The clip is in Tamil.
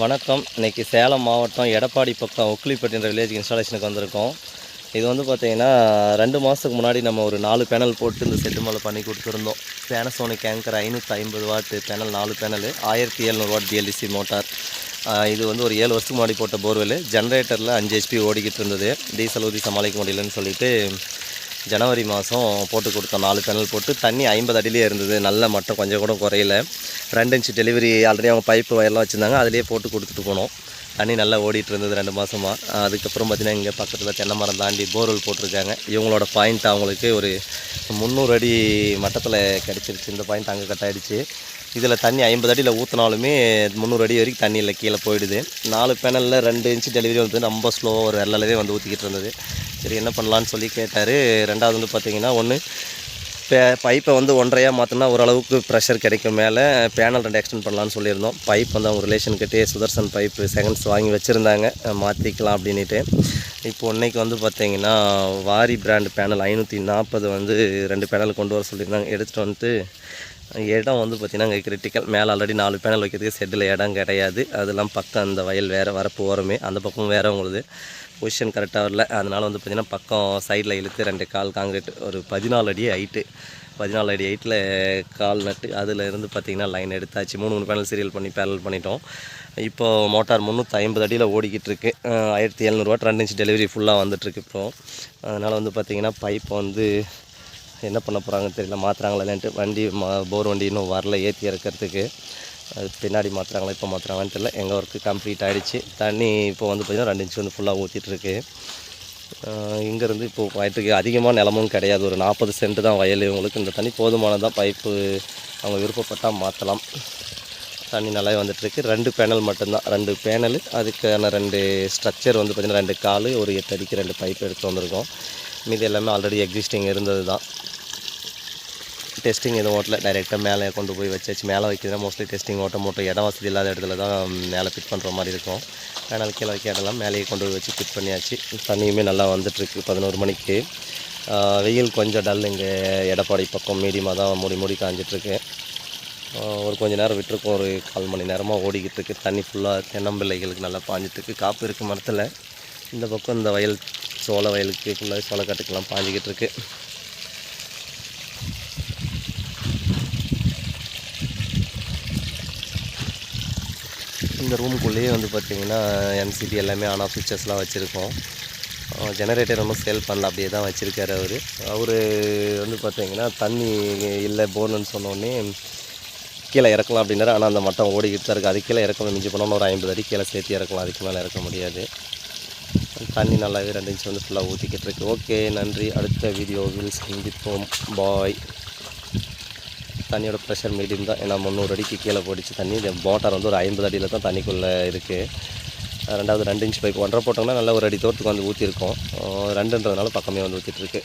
வணக்கம். இன்றைக்கி சேலம் மாவட்டம் எடப்பாடி பக்கம் ஒக்லிப்பட்டின்ற வில்லேஜ் இன்ஸ்டாலேஷனுக்கு வந்திருக்கோம். இது வந்து பார்த்தீங்கன்னா ரெண்டு மாதத்துக்கு முன்னாடி நம்ம ஒரு நாலு பேனல் போட்டு இந்த செட்டு மேலே பண்ணி கொடுத்துருந்தோம். பேனசோனிக் கேங்கர் ஐநூற்றி ஐம்பது வாட்டு பேனல் நாலு பேனல் ஆயிரத்தி எழுநூறு வாட் பிஎல்டிசி மோட்டார் இது வந்து ஒரு ஏழு வருஷத்துக்கு முன்னாடி போட்ட போர்வெல் ஜென்ரேட்டரில் அஞ்சு ஹெச்பி ஓடிக்கிட்டு இருந்தது. டீசல் ஊதி சமாளிக்க முடியலன்னு சொல்லிட்டு ஜனவரி மாதம் போட்டு கொடுத்தோம் நாலு பேனல் போட்டு தண்ணி ஐம்பது அடியிலே இருந்தது. நல்ல மட்டம் கொஞ்சம் கூட குறையில. ரெண்டு இன்ச்சு டெலிவரி ஆல்ரெடி அவங்க பைப்பு வயர்லாம் வச்சுருந்தாங்க. அதிலே போட்டு கொடுத்துட்டு போனோம். தண்ணி நல்லா ஓடிட்டு இருந்தது ரெண்டு மாதமாக அதுக்கப்புறம் பார்த்திங்கன்னா இங்கே பக்கத்தில் தென்னை மரம் தாண்டி போர்வெல் போட்டிருக்காங்க. இவங்களோட பாயிண்ட் அவங்களுக்கு ஒரு முந்நூறு அடி மட்டத்தில் கிடச்சிருச்சு. இந்த பாயிண்ட் அங்கே கட் ஆயிடுச்சு. இதில் தண்ணி ஐம்பது அடியில் ஊற்றினாலுமே முந்நூறு அடி வரைக்கும் தண்ணியில் கீழே போயிடுது. நாலு பேனலில் ரெண்டு இன்ச்சு டெலிவரி வந்து ரொம்ப ஸ்லோவாக ஒரு வெள்ளலவே வந்து ஊற்றிக்கிட்டு இருந்தது. சரி என்ன பண்ணலான்னு சொல்லி கேட்டார். ரெண்டாவது வந்து பார்த்தீங்கன்னா ஒன்று பைப்பை வந்து ஒன்றையாக மாற்றினா ஓரளவுக்கு ப்ரெஷர் கிடைக்கும் மேலே பேனல் ரெண்டு எக்ஸ்டெண்ட் பண்ணலான்னு சொல்லியிருந்தோம். பைப் வந்து அவங்க ரிலேஷன் கிட்டே சுதர்சன் பைப்பு செகண்ட்ஸ் வாங்கி வச்சுருந்தாங்க. மாற்றிக்கலாம் அப்படின்ட்டு இப்போ இன்னைக்கு வந்து பார்த்தீங்கன்னா வாரி பிராண்ட் பேனல் ஐநூற்றி நாற்பது வந்து ரெண்டு பேனல் கொண்டு வர சொல்லியிருந்தாங்க. எடுத்துகிட்டு வந்துட்டு இடம் வந்து பார்த்திங்கன்னா அங்கே கிரிட்டிக்கல் மேலே ஆல்ரெடி நாலு பேனல் வைக்கிறதுக்கு செட்டில் இடம் கிடையாது. அதெல்லாம் பக்கம் அந்த வயல் வேறு வரப்பு ஓரமே அந்த பக்கம் வேறு உங்களுது. பொசிஷன் கரெக்டாக வரல. அதனால் வந்து பார்த்திங்கன்னா பக்கம் சைடில் இழுத்து ரெண்டு கால் காங்கிரீட் ஒரு பதினாலு அடி ஹைட்டு பதினாலு அடி ஹைட்டில் கால் நட்டு அதில் இருந்து பார்த்திங்கன்னா லைன் எடுத்தாச்சு. மூணு மூணு பேனல் சீரியல் பண்ணி பேனல் பண்ணிட்டோம். இப்போ மோட்டார் முந்நூற்றி ஐம்பது அடியில் ஓடிக்கிட்டு இருக்கு. ஆயிரத்தி எழுநூறுவா ரெண்டு இன்ச் டெலிவரி ஃபுல்லாக வந்துட்டுருக்கு இப்போது அதனால் வந்து பார்த்திங்கன்னா பைப் வந்து என்ன பண்ண போகிறாங்கன்னு தெரியல மாற்றுறாங்களா இல்லைன்ட்டு வண்டி மா போர் வண்டி இன்னும் வரல ஏற்றி இறக்கிறதுக்கு. அது பின்னாடி மாற்றுறாங்களா இப்போ மாற்றுறாங்களான்னு தெரியல. எங்கள் ஒர்க்கு கம்ப்ளீட் ஆகிடுச்சு தண்ணி இப்போ வந்து பார்த்திங்கன்னா ரெண்டு இன்ச்சு வந்து ஃபுல்லாக ஊற்றிட்டுருக்கு இங்கேருந்து இப்போ வயிற்றுக்கு அதிகமாக நிலமும் கிடையாது. ஒரு நாற்பது சென்ட் தான் வயல். இவங்களுக்கு இந்த தண்ணி போதுமானதான் பைப்பு அவங்க விருப்பப்பட்டால் மாற்றலாம் தண்ணி நல்லா வந்துட்டுருக்கு. ரெண்டு பேனல் மட்டும்தான். ரெண்டு பேனல் அதுக்கான ரெண்டு ஸ்ட்ரக்சர் வந்து பார்த்திங்கன்னா ரெண்டு கால் ஒரு எட்டு அடிக்கு ரெண்டு பைப் எடுத்து வந்திருக்கோம். மீதி எல்லாமே ஆல்ரெடி எக்ஸிஸ்டிங் இருந்தது தான் டெஸ்டிங் எதுவும் ஓட்டல. டைரெக்டாக மேலே கொண்டு போய் வச்சாச்சு. மேலே வைக்கிறதுனா மோஸ்ட்லி டெஸ்டிங் ஓட்ட மூட்டை இடம் வசதி இல்லாத இடத்துல தான் மேலே ஃபிட் பண்ணுற மாதிரி இருக்கும். பேனல் கீழே வைக்க இடம்லாம் மேலேயே கொண்டு போய் வச்சு ஃபிட் பண்ணியாச்சு. தண்ணியுமே நல்லா வந்துட்டுருக்கு. பதினோரு மணிக்கு. வெயில் கொஞ்சம் டல் இங்கே எடப்பாடி பக்கம். மீடியமாக தான் மூடி மூடி காஞ்சிட்ருக்கு ஒரு கொஞ்சம் நேரம் விட்டுருக்கோம். ஒரு கால் மணி நேரமாக ஓடிக்கிட்டு இருக்குது தண்ணி ஃபுல்லாக தென்னம்பிள்ளைகளுக்கு நல்லா பாஞ்சிட்ருக்கு காப்பு இருக்குது மரத்தில். இந்த பக்கம் இந்த வயல் சோள வயலுக்கு ஃபுல்லாக சோளக்காட்டுக்கெல்லாம் பாஞ்சிக்கிட்டு இருக்குது இந்த ரூமுக்குள்ளேயே வந்து பார்த்திங்கன்னா என்சிபி எல்லாமே ஆன் ஆஃப் சுவிச்சஸ்லாம் வச்சுருக்கோம். ஜெனரேட்டர் ஒன்றும் சேல் பண்ணல அப்படியே தான் வச்சுருக்காரு அவர். அவர் வந்து பார்த்திங்கன்னா தண்ணி இல்லை போர்னு சொன்னோடனே கீழே இறக்கலாம் அப்படின்னாரு. ஆனால் அந்த மட்டம் ஓடிக்கிட்டு தான் இருக்குது அது கீழே இறக்கணும் மிஞ்சி போனோம்னா ஒரு ஐம்பது அடி கீழே சேர்த்து இறக்கலாம். அதுக்கு மேலே இறக்க முடியாது. தண்ணி நல்லாவே ரெண்டு இன்ச் வந்து ஃபுல்லாக ஊற்றிக்கிட்டு இருக்கு. ஓகே நன்றி. அடுத்த வீடியோவில் சந்திப்போம். பாய் தண்ணியோட ப்ரெஷர் மீடியம் தான். ஏன்னா முந்நூறு அடிக்கு கீழே போயிடுச்சு தண்ணி. இந்த மோட்டார் வந்து ஒரு ஐம்பது அடியில் தான் தண்ணிக்குள்ளே இருக்குது ரெண்டாவது ரெண்டு இன்ச் பைப் ஒன்றரை போட்டோம்னா நல்லா ஒரு அடி தோட்டத்துக்கு வந்து ஊற்றிருக்கோம் ரெண்டுன்றதுனால பக்கமே வந்து ஊற்றிட்டுருக்கு